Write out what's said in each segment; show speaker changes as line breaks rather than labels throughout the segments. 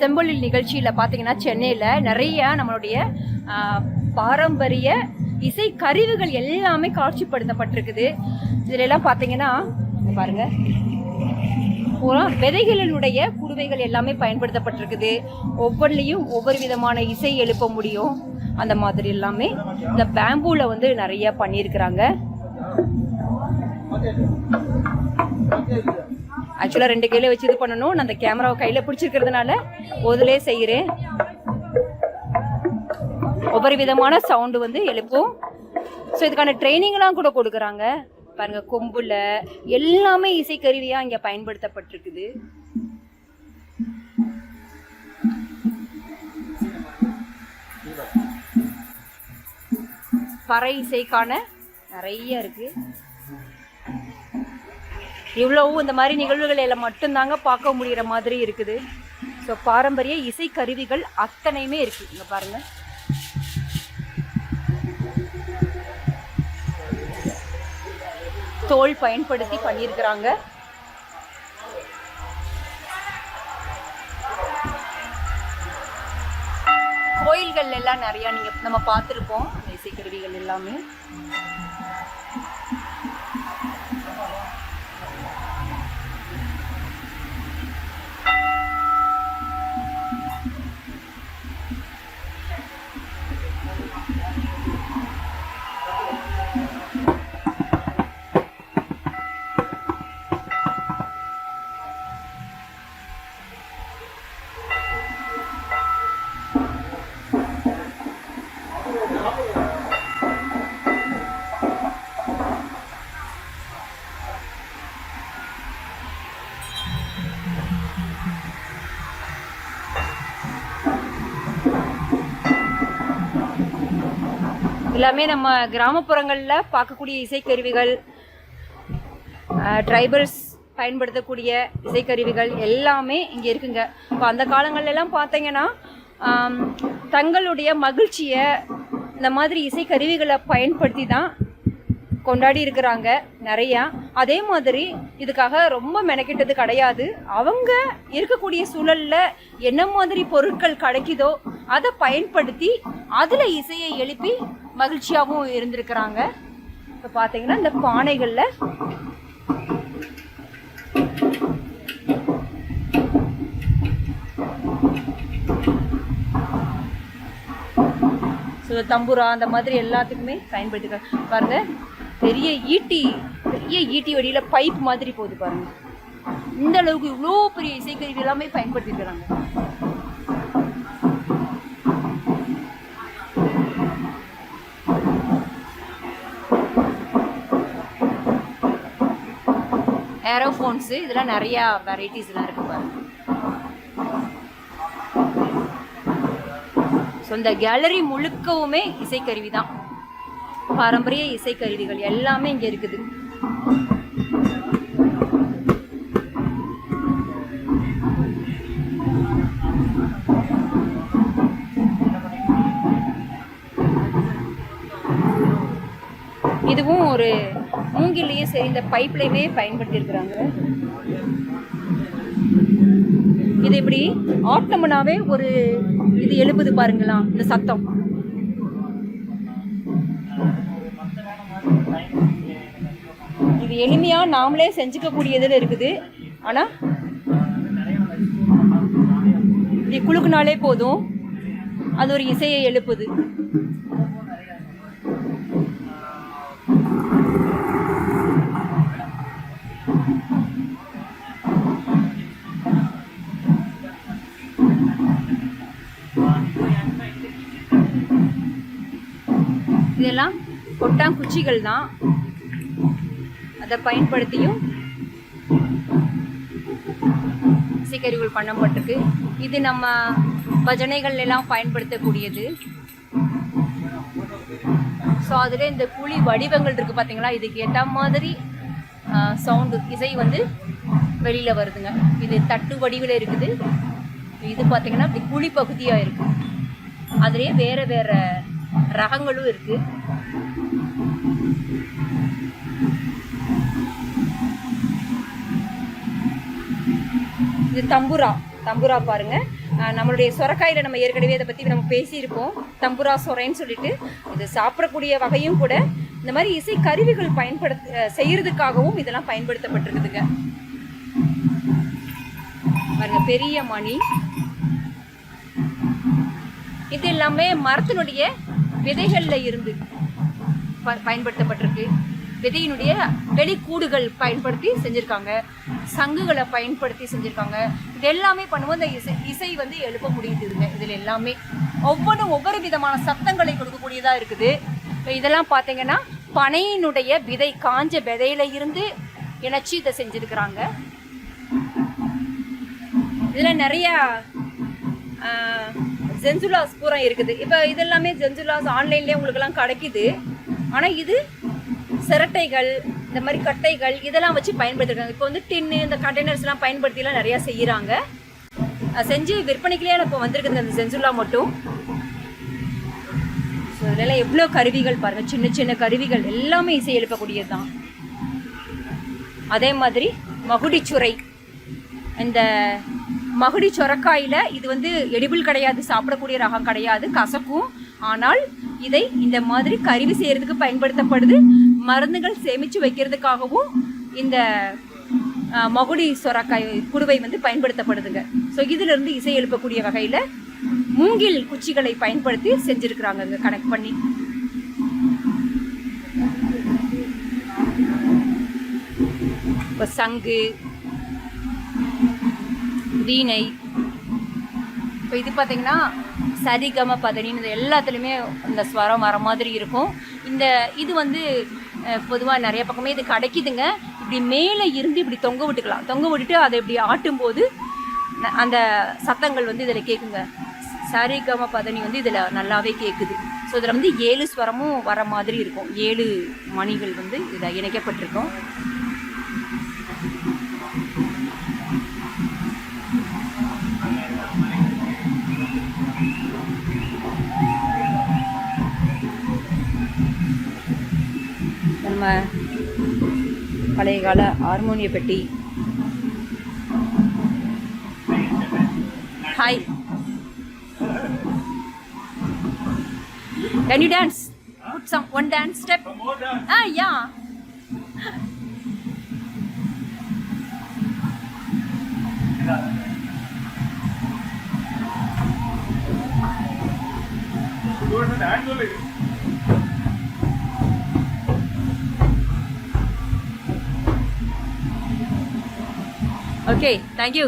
செம்பொழில் நிகழ்ச்சியில் பார்த்தீங்கன்னா சென்னையில் நிறைய நம்மளுடைய பாரம்பரிய இசை கருவிகள் எல்லாமே காட்சிப்படுத்தப்பட்டிருக்குது. இதிலெல்லாம் பார்த்தீங்கன்னா பாருங்க. விதைகளினுடைய குடுவைகள் எல்லாமே பயன்படுத்தப்பட்டிருக்குது. ஒவ்வொன்றிலையும் ஒவ்வொரு விதமான இசை எழுப்ப முடியும். அந்த மாதிரி எல்லாமே இந்த பேம்பூல வந்து நிறைய பண்ணியிருக்கிறாங்க. ஆக்சுவலாக ரெண்டு கையில வச்சு இது பண்ணணும். நான் அந்த கேமராவை கையில் பிடிச்சிருக்கிறதுனால ஒதுலே செய்கிறேன் ஒவ்வொரு விதமான சவுண்டு வந்து எழுப்பும். ஸோ இதுக்கான ட்ரைனிங்லாம் கூட கொடுக்குறாங்க. பாருங்க கொம்புல எல்லாமே இசைக்கருவியாக இங்கே பயன்படுத்தப்பட்டிருக்குது. பறை இசைக்கான நிறைய இருக்குது இவ்வளவும் இந்த மாதிரி நிகழ்வுகள் எல்லாம் மட்டும்தாங்க பார்க்க முடிகிற மாதிரி இருக்குது. ஸோ பாரம்பரிய இசை கருவிகள் அத்தனையுமே இருக்கு. இங்க பாருங்க. தோல் பயன்படுத்தி பண்ணியிருக்கிறாங்க. கோயில்கள் எல்லாம் நிறைய நீங்க நம்ம பார்த்துருப்போம். அந்த இசைக்கருவிகள் எல்லாமே. எல்லாமே நம்ம கிராமப்புறங்களில் பார்க்கக்கூடிய இசைக்கருவிகள் ட்ரைபல்ஸ் பயன்படுத்தக்கூடிய இசைக்கருவிகள் எல்லாமே இங்கே இருக்குங்க. இப்போ அந்த காலங்கள்ல பார்த்தீங்கன்னா தங்களுடைய மகிழ்ச்சியை இந்த மாதிரி இசைக்கருவிகளை பயன்படுத்தி தான் கொண்டாடி இருக்கிறாங்க நிறையா. அதே மாதிரி இதுக்காக ரொம்ப மெனக்கிட்டது கிடையாது. அவங்க இருக்கக்கூடிய சூழலில் என்ன மாதிரி பொருட்கள் கிடைக்குதோ அதை பயன்படுத்தி அதில் இசையை எழுப்பி மகிழ்ச்சியாகவும் இருந்திருக்கிறாங்க. இப்போ பார்த்தீங்கன்னா இந்த பானைகளில் ஸோ தம்புரா அந்த மாதிரி எல்லாத்துக்குமே பயன்படுத்திக்க பாருங்க பெரிய ஈட்டி பெரிய ஈட்டி வழியில பைப் மாதிரி போகுது பாருங்க. இந்த அளவுக்கு இவ்வளோ பெரிய இசைக்கருவி எல்லாமே பயன்படுத்திக்கிறாங்க ஏரோஃபோன்ஸு இதெல்லாம் நிறையா வெரைட்டிஸ்லாம் இருக்கு ஸோ இந்த கேலரி முழுக்கவுமே இசைக்கருவி தான் பாரம்பரிய இசைக்கருவிகள் எல்லாமே இங்கே இருக்குது. சரி இந்த பைப்லையுமே பயன்படுத்தியிருக்கிறாங்க. இது இப்படி ஆட்டம்னாவே ஒரு இது எழுப்புது பாருங்களா இந்த சத்தம். இது எளிமையா நாமளே செஞ்சுக்க இருக்குது. ஆனா இது குலுக்குனாலே போதும். அது ஒரு இசையை எழுப்புது. இதெல்லாம் கொட்டாங்குச்சிகள் தான். அதை பயன்படுத்தியும் இசைக்கருவிகள் பண்ணப்பட்டிருக்கு. இது நம்ம பஜனைகள் எல்லாம் பயன்படுத்தக்கூடியது. ஸோ அதில் இந்த குழி வடிவங்கள் இருக்குது பார்த்தீங்களா இதுக்கு ஏற்ற மாதிரி சவுண்டு இசை வந்து வெளியில் வருதுங்க. இது தட்டு வடிவில் இருக்குது. இது பார்த்தீங்கன்னா இப்படி குழி பகுதியாக இருக்குது அதுலேயே வேறு வேறு ரகங்களும் இருக்குது இது தம்புரா. தம்புரா பாருங்க. நம்மளுடைய சொரக்காயில் நம்ம ஏற்கனவே இதை பற்றி நம்ம பேசியிருப்போம். தம்புரா சொரைன்னு சொல்லிட்டு இது சாப்பிடக்கூடிய வகையும் கூட இந்த மாதிரி இசை கருவிகள் பயன்படுத்த செய்யறதுக்காகவும் இதெல்லாம் பயன்படுத்தப்பட்டிருக்குதுங்க. பாருங்க பெரிய மணி. இது எல்லாமே மரத்தினுடைய விதைகளில் இருந்து ப- பயன்படுத்தப்பட்டிருக்கு. விதையினுடைய வெளிக்கூடுகள் பயன்படுத்தி செஞ்சுருக்காங்க. சங்குகளை பயன்படுத்தி செஞ்சுருக்காங்க. இது எல்லாமே பண்ணும்போது இந்த இசை இசை வந்து எழுப்ப முடியுதுங்க இதில் எல்லாமே. ஒவ்வொன்றும் ஒவ்வொரு விதமான சத்தங்களை கொடுக்கக்கூடியதாக இருக்குது. இப்போ இதெல்லாம் பார்த்தீங்கன்னா பனையினுடைய விதை காஞ்ச விதையில இருந்து இணைச்சி இதை செஞ்சுருக்கிறாங்க. இதில் நிறையா ஜென்சுலாஸ் பூரா இருக்குது. இப்போ இதெல்லாமே ஜென்சுலாஸ் ஆன்லைன்லேயே உங்களுக்கெல்லாம் கிடைக்குது. ஆனால் இது சிரட்டைகள் இந்த மாதிரி கட்டைகள் இதெல்லாம் வச்சு பயன்படுத்திருக்காங்க. இப்போ வந்து டின்னு இந்த கண்டெய்னர்ஸ்லாம் பயன்படுத்திலாம் நிறையா செய்கிறாங்க செஞ்சு விற்பனைக்குள்ளே இப்போ வந்திருக்குது அந்த சென்சுலா மட்டும். ஸோ இதெல்லாம் எவ்வளோ கருவிகள் பாருங்கள் சின்ன சின்ன கருவிகள் எல்லாமே இசை எழுப்பக்கூடியது தான் அதே மாதிரி மகுடிச்சுரை இந்த மகுடி சொரக்காயில் இது வந்து எடிபிள் கிடையாது சாப்பிடக்கூடிய ரகம் கிடையாது கசக்கும். ஆனால் இதை இந்த மாதிரி கருவி செய்கிறதுக்கு பயன்படுத்தப்படுது. மருந்துகள் சேமித்து வைக்கிறதுக்காகவும் இந்த மகுடி சொரக்காய் குடுவை வந்து பயன்படுத்தப்படுதுங்க. ஸோ இதிலிருந்து இசை எழுப்பக்கூடிய வகையில் மூங்கில் குச்சிகளை பயன்படுத்தி செஞ்சுருக்குறாங்க இங்கே கனெக்ட் பண்ணி. இப்போ சங்கு வீணை இப்போ இது பார்த்தீங்கன்னா சரிகம பதனின்னு இது எல்லாத்துலேயுமே இந்த ஸ்வரம் வர மாதிரி இருக்கும். இந்த இது வந்து பொதுவாக நிறைய பக்கமே இது கிடைக்குதுங்க. இப்படி மேலே இருந்து இப்படி தொங்க விட்டுக்கலாம். தொங்க விட்டுட்டு அதை இப்படி ஆட்டும்போது அந்த சத்தங்கள் வந்து இதில் கேட்குங்க சரிகம பதனி வந்து இதில் நல்லாவே கேட்குது ஸோ இதில் வந்து ஏழு ஸ்வரமும் வர மாதிரி இருக்கும். ஏழு மணிகள் வந்து இதில் இணைக்கப்பட்டிருக்கும். நம்ம பழைய கால ஹார்மோனிய பெட்டி hi Can you dance? Put some one dance step. Ah, yeah. Okay, thank you. Okay thank you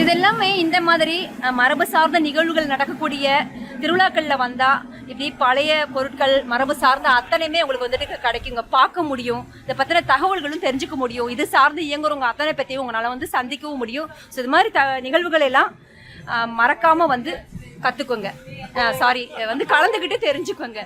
இதெல்லாமே இந்த மாதிரி மரபு சார்ந்த நிகழ்வுகள் நடக்கக்கூடிய திருவிழாக்களில் வந்தால் இப்படி பழைய பொருட்கள் மரபு சார்ந்த அத்தனையுமே உங்களுக்கு வந்துட்டு கிடைக்குங்க பார்க்க முடியும். இதை பற்றின தகவல்களும் தெரிஞ்சுக்க முடியும். இது சார்ந்து இயங்குறவங்க அத்தனை பற்றியும் உங்களால் வந்து சந்திக்கவும் முடியும். ஸோ இது மாதிரி த நிகழ்வுகள் எல்லாம் வந்து கற்றுக்கோங்க சாரி வந்து கலந்துக்கிட்டு தெரிஞ்சுக்கோங்க.